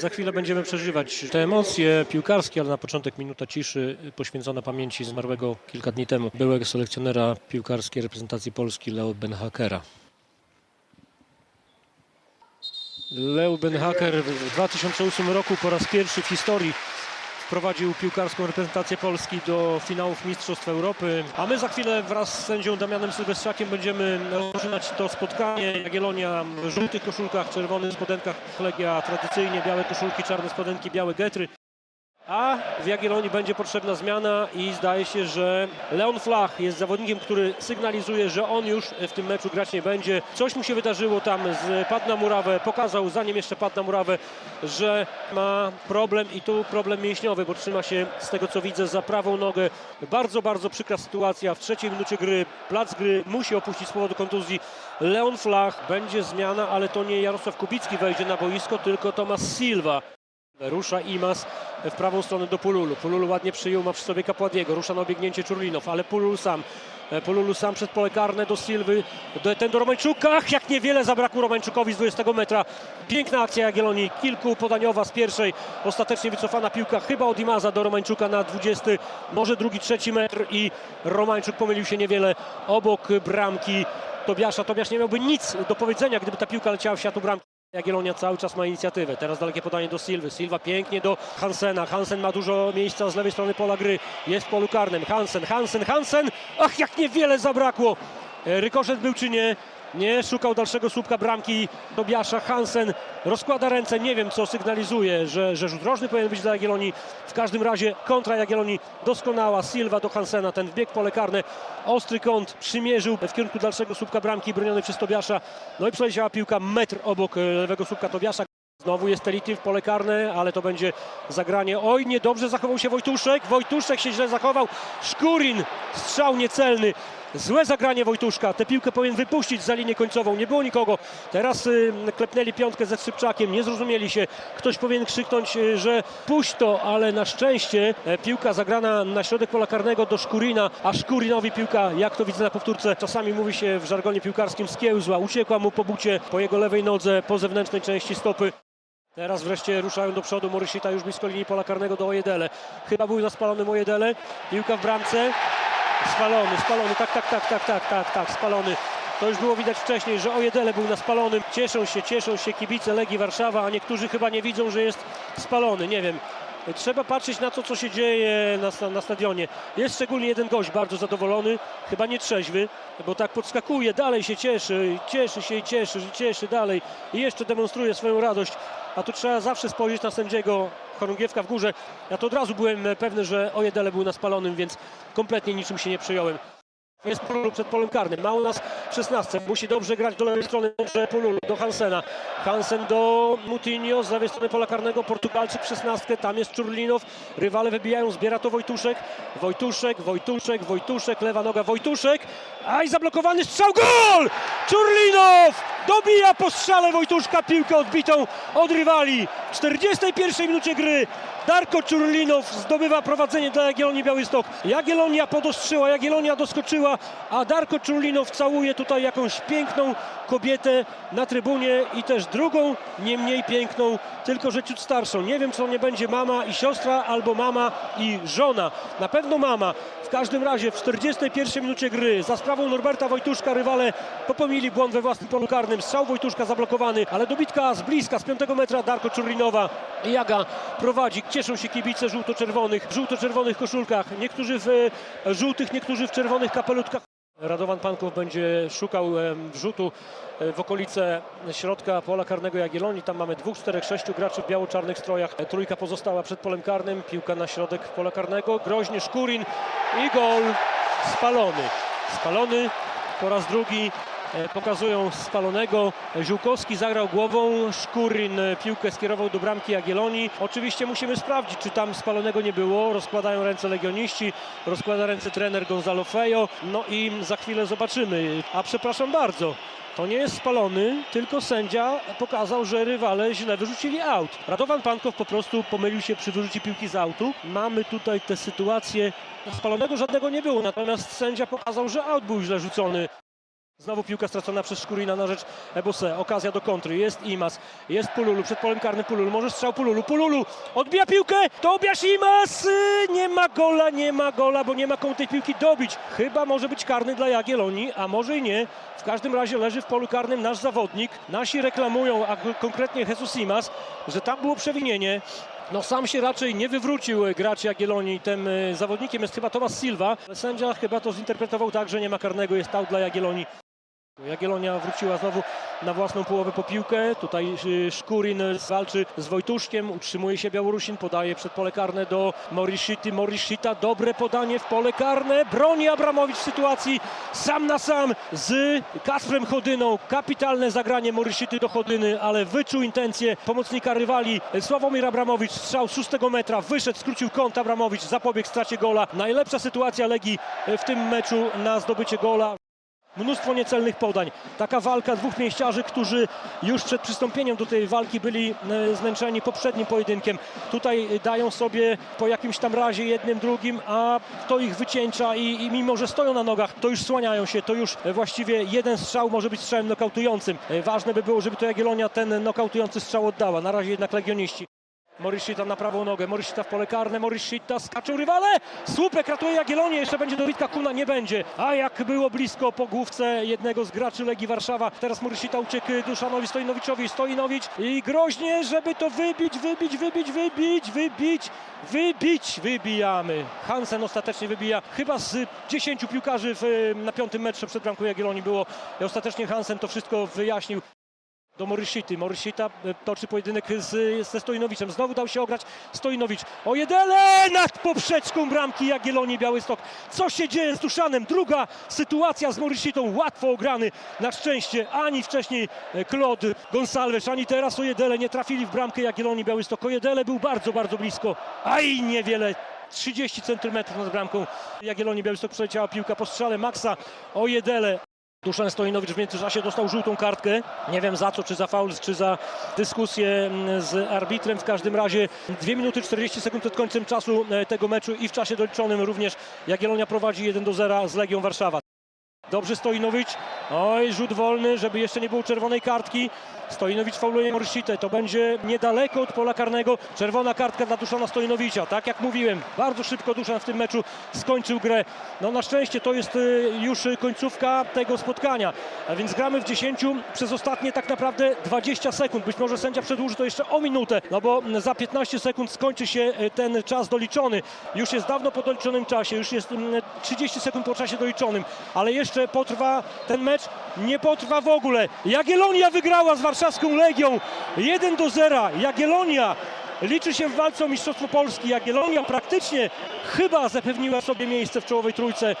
Za chwilę będziemy przeżywać te emocje piłkarskie, ale na początek minuta ciszy poświęcona pamięci zmarłego kilka dni temu byłego selekcjonera piłkarskiej reprezentacji Polski Leo Benhakera. Leo Benhaker w 2008 roku po raz pierwszy w historii wprowadził piłkarską reprezentację Polski do finałów Mistrzostw Europy. A my za chwilę wraz z sędzią Damianem Sylwestrzakiem będziemy rozpoczynać to spotkanie. Jagiellonia w żółtych koszulkach, czerwonych spodenkach. Legia tradycyjnie białe koszulki, czarne spodenki, białe getry. A w Jagiellonii będzie potrzebna zmiana i zdaje się, że Leon Flach jest zawodnikiem, który sygnalizuje, że on już w tym meczu grać nie będzie. Coś mu się wydarzyło tam, padł na murawę, pokazał zanim jeszcze padł na murawę, że ma problem i tu problem mięśniowy, bo trzyma się z tego co widzę za prawą nogę. Bardzo, bardzo przykra sytuacja. W trzeciej minucie gry plac gry musi opuścić z powodu kontuzji. Leon Flach, będzie zmiana, ale to nie Jarosław Kubicki wejdzie na boisko, tylko Tomas Silva. Rusza Imas w prawą stronę do Pululu. Pululu ładnie przyjął, ma przy sobie Kapładiego. Rusza na obiegnięcie Czurlinow, ale Pululu sam. E, Pululu sam przed pole karne do Silwy. Do, ten do Romańczuka. Ach, jak niewiele zabrakło Romańczukowi z 20 metra. Piękna akcja Jagiellonii. Kilku podaniowa z pierwszej. Ostatecznie wycofana piłka chyba od Imaza do Romańczuka na 20. Może drugi, trzeci metr i Romańczuk pomylił się niewiele obok bramki Tobiasza. Tobiasz nie miałby nic do powiedzenia, gdyby ta piłka leciała w światu bramki. Jagiellonia cały czas ma inicjatywę. Teraz dalekie podanie do Silwy. Silva pięknie do Hansena. Hansen ma dużo miejsca z lewej strony pola gry. Jest w polu karnym. Hansen, Hansen, Hansen. Ach, jak niewiele zabrakło. E, Rykoszet był czy nie? Nie, szukał dalszego słupka bramki Tobiasza. Hansen rozkłada ręce. Nie wiem, co sygnalizuje, że, że rzut rożny powinien być dla Jagiellonii. W każdym razie kontra Jagiellonii doskonała. Silva do Hansena. Ten wbieg pole karne. Ostry kąt przymierzył w kierunku dalszego słupka bramki broniony przez Tobiasza. No i przeleciała piłka metr obok e, lewego słupka Tobiasza. Znowu jest Telity w pole karne, ale to będzie zagranie. Oj, niedobrze zachował się Wojtuszek. Wojtuszek się źle zachował. Szkurin, strzał niecelny. Złe zagranie Wojtuszka. Tę piłkę powinien wypuścić za linię końcową. Nie było nikogo. Teraz y, klepnęli piątkę ze Skrzypczakiem. Nie zrozumieli się. Ktoś powinien krzyknąć, y, że puść to, ale na szczęście e, piłka zagrana na środek pola karnego do Szkurina, a Szkurinowi piłka, jak to widzę na powtórce, czasami mówi się w żargonie piłkarskim skiełzła. Uciekła mu po bucie, po jego lewej nodze, po zewnętrznej części stopy. Teraz wreszcie ruszają do przodu. Morysita już blisko linii pola karnego do Ojedele. Chyba był na spalonym Ojedele. Piłka w bramce. Spalony, spalony. Tak, tak, tak, tak, tak, tak, tak, spalony. To już było widać wcześniej, że Ojedele był na spalonym. Cieszą się, cieszą się kibice Legii Warszawa, a niektórzy chyba nie widzą, że jest spalony. Nie wiem. Trzeba patrzeć na to, co się dzieje na, na stadionie. Jest szczególnie jeden gość bardzo zadowolony, chyba nie trzeźwy, bo tak podskakuje, dalej się cieszy, cieszy się i cieszy, cieszy dalej i jeszcze demonstruje swoją radość. A tu trzeba zawsze spojrzeć na sędziego chorągiewka w górze. Ja to od razu byłem pewny, że Ojedele był na spalonym, więc kompletnie niczym się nie przejąłem. Jest Pululu przed polem karnym. Ma u nas w 16. Musi dobrze grać do lewej strony że Pululu, do Hansena. Hansen do Mutinho z lewej strony pola karnego. Portugalczyk w 16. Tam jest Czurlinow. Rywale wybijają. Zbiera to Wojtuszek. Wojtuszek, Wojtuszek, Wojtuszek. Lewa noga Wojtuszek. Aj, zablokowany strzał. Gol! Czurlinow! Dobija po strzale Wojtuszka piłkę odbitą od rywali. W 41 minucie gry Darko Czurlinow zdobywa prowadzenie dla Jagiellonii Białystok. Jagiellonia podostrzyła, Jagiellonia doskoczyła, a Darko Czurlinow całuje tutaj jakąś piękną kobietę na trybunie i też drugą, nie mniej piękną, tylko że ciut starszą. Nie wiem, czy to nie będzie mama i siostra, albo mama i żona. Na pewno mama. W każdym razie w 41 minucie gry za sprawą Norberta Wojtuszka rywale popełnili błąd we własnym polu karnym. Strzał Wojtuszka zablokowany, ale dobitka z bliska, z 5 metra Darko Czurlinowa. Jaga prowadzi. Cieszą się kibice żółto-czerwonych, w żółto-czerwonych koszulkach. Niektórzy w e, żółtych, niektórzy w czerwonych kapelutkach. Radowan Pankow będzie szukał wrzutu e, w okolice środka pola karnego Jagiellonii. Tam mamy dwóch, czterech, sześciu graczy w biało-czarnych strojach. E, Trójka pozostała przed polem karnym. Piłka na środek pola karnego. Groźnie Szkurin i gol spalony. Spalony po raz drugi. E, Pokazują spalonego. Ziółkowski zagrał głową, Szkurin piłkę skierował do bramki Jagiellonii. Oczywiście musimy sprawdzić, czy tam spalonego nie było. Rozkładają ręce legioniści, rozkłada ręce trener Gonzalo Fejo. No i za chwilę zobaczymy. A przepraszam bardzo, to nie jest spalony, tylko sędzia pokazał, że rywale źle wyrzucili aut. Radowan Pankow po prostu pomylił się przy wyrzucie piłki z autu. Mamy tutaj tę sytuację. Spalonego żadnego nie było, natomiast sędzia pokazał, że aut był źle rzucony. Znowu piłka stracona przez Szkurina na rzecz Ebose. Okazja do kontry. Jest Imas. Jest Pululu. Przed polem karnym Pululu. Może strzał Pululu. Pululu odbija piłkę. Tobiasz Imas. Nie ma gola, nie ma gola, bo nie ma komu tej piłki dobić. Chyba może być karny dla Jagiellonii, a może i nie. W każdym razie leży w polu karnym nasz zawodnik. Nasi reklamują, a konkretnie Jesus Imas, że tam było przewinienie. No sam się raczej nie wywrócił e, gracz Jagiellonii. Tym e, zawodnikiem jest chyba Tomasz Silva. Sędzia chyba to zinterpretował tak, że nie ma karnego, jest out dla Jagiellonii. Jagiellonia wróciła znowu na własną połowę po piłkę. Tutaj y, Szkurin walczy z Wojtuszkiem, utrzymuje się Białorusin, podaje przed pole karne do Morishity. Morishita, dobre podanie w pole karne. Broni Abramowicz w sytuacji sam na sam z Kasprem Chodyną. Kapitalne zagranie Morishity do Chodyny, ale wyczuł intencje pomocnika rywali. Sławomir Abramowicz, strzał z szóstego metra, wyszedł, skrócił kąt Abramowicz, zapobiegł stracie gola. Najlepsza sytuacja Legii w tym meczu na zdobycie gola. Mnóstwo niecelnych podań. Taka walka dwóch pięściarzy, którzy już przed przystąpieniem do tej walki byli e, zmęczeni poprzednim pojedynkiem. Tutaj dają sobie po jakimś tam razie jednym, drugim, a to ich wycieńcza i, i mimo, że stoją na nogach, to już słaniają się, to już e, właściwie jeden strzał może być strzałem nokautującym. E, Ważne by było, żeby to Jagiellonia ten nokautujący strzał oddała. Na razie jednak legioniści. Morishita na prawą nogę, Morishita w pole karne, Morishita skaczą rywale, słupek ratuje Jagiellonię, jeszcze będzie dobitka Kuna, nie będzie. A jak było blisko po główce jednego z graczy Legii Warszawa. Teraz Morishita uciekł Duszanowi Stojnowiczowi, Stojnowicz i groźnie, żeby to wybić, wybić, wybić, wybić, wybić, wybić, wybijamy. Hansen ostatecznie wybija, chyba z 10 piłkarzy w, na piątym metrze przed bramką Jagiellonii było ostatecznie Hansen to wszystko wyjaśnił do Moryshity. Moryshita e, toczy pojedynek z, ze Stojnowiczem. Znowu dał się ograć Stojnowicz. O Jedele nad poprzeczką bramki Jagiellonii Białystok. Co się dzieje z Duszanem? Druga sytuacja z Moryshitą. Łatwo ograny. Na szczęście ani wcześniej e, Claude Gonsalves, ani teraz Ojedele nie trafili w bramkę Jagiellonii Białystok. Ojedele był bardzo, bardzo blisko. Aj niewiele 30 cm nad bramką Jagiellonii Białystok przeleciała piłka po strzale Maxa Ojedele. Duszan Stojnowicz w międzyczasie dostał żółtą kartkę. Nie wiem za co, czy za faul, czy za dyskusję mm, z arbitrem. W każdym razie 2 minuty 40 sekund przed końcem czasu e, tego meczu i w czasie doliczonym również Jagiellonia prowadzi 1 do 0 z Legią Warszawa. Dobrze Stojnowicz. Oj, rzut wolny, żeby jeszcze nie było czerwonej kartki. Stojnowicz fauluje Morszitę. To będzie niedaleko od pola karnego. Czerwona kartka dla Duszana Stojnowicza. Tak jak mówiłem, bardzo szybko Duszan w tym meczu skończył grę. No na szczęście to jest y, już końcówka tego spotkania. A więc gramy w 10 przez ostatnie tak naprawdę 20 sekund. Być może sędzia przedłuży to jeszcze o minutę, no bo za 15 sekund skończy się y, ten czas doliczony. Już jest dawno po doliczonym czasie, już jest mm, 30 sekund po czasie doliczonym, ale jeszcze potrwa ten mecz, nie potrwa w ogóle. Jagiellonia wygrała z warszawską Legią 1 do 0. Jagiellonia liczy się w walce o Mistrzostwo Polski. Jagiellonia praktycznie chyba zapewniła sobie miejsce w czołowej trójce.